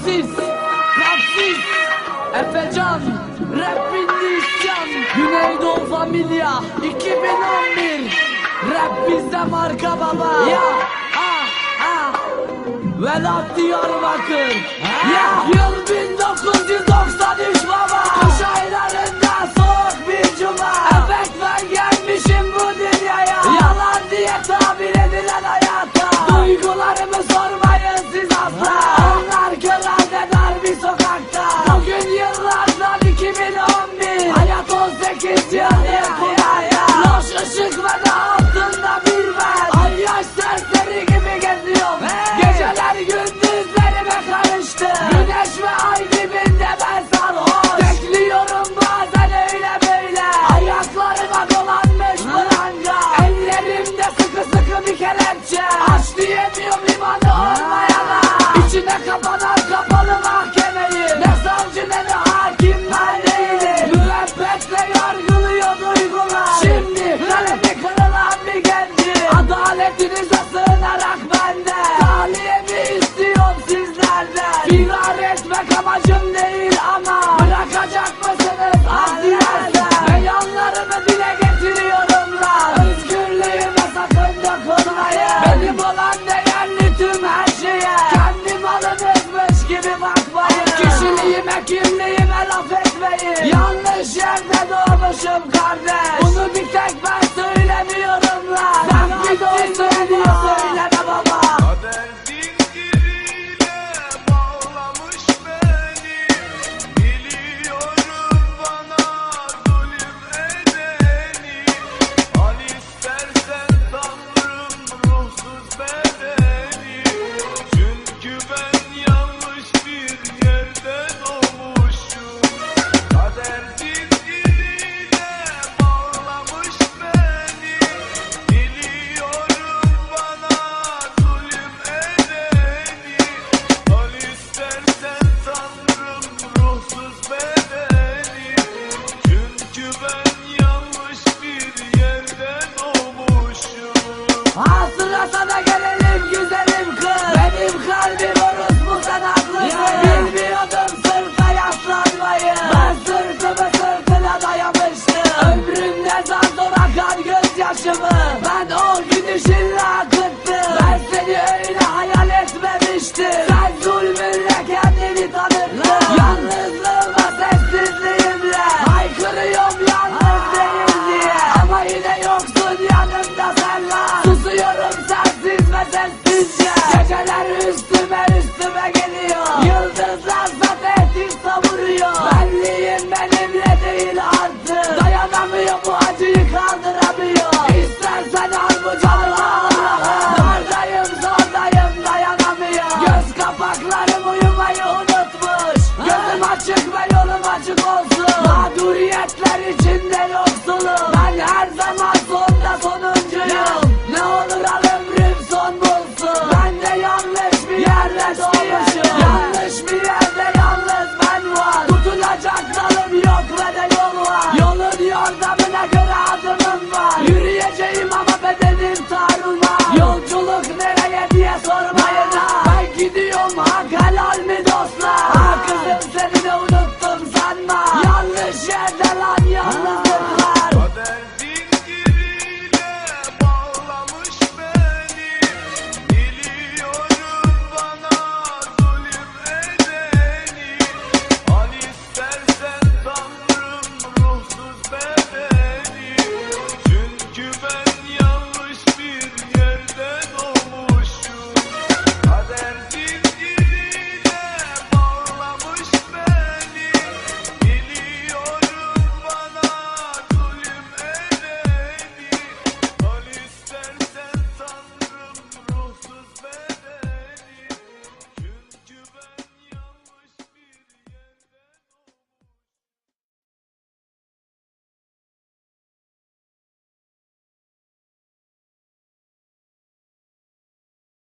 Hadsiz, hadsiz Efecan, rap bindi isyan. Güneydoğu Familya 2011 Rap bizde marka baba. Ya, ha, ha. Vedat Diyarbakır. Ya, yıl 1993 altında bir ben. Ay yaş serseri gibi geziyorum. Geceler gündüzlerime karıştı Güneş ve ay dibinde ben sarhoş. Bekliyorum bazen öyle böyle. Ayaklarıma dolanmış pranga Ellerimde sıkı sıkı bir kelepçe. Aç diyemiyorum imanı olmayana. İçine kapanan kapalı mahkemeyi Firar etmek amacım değil ama Bırakacak mısınız adliyerden Ve yanlarımı dile getiriyorum lan. Özgürlüğüme sakın dokunmayın. Benim olan değerli tüm her şeye. Kendi malınızmış gibi bakmayın. Kişiliğime kimliğime laf etmeyin. Yanlış yerde doğmuşum kardeş. Bunu bir tek ben söylemiyorum lan. Sen bir de o finish it life.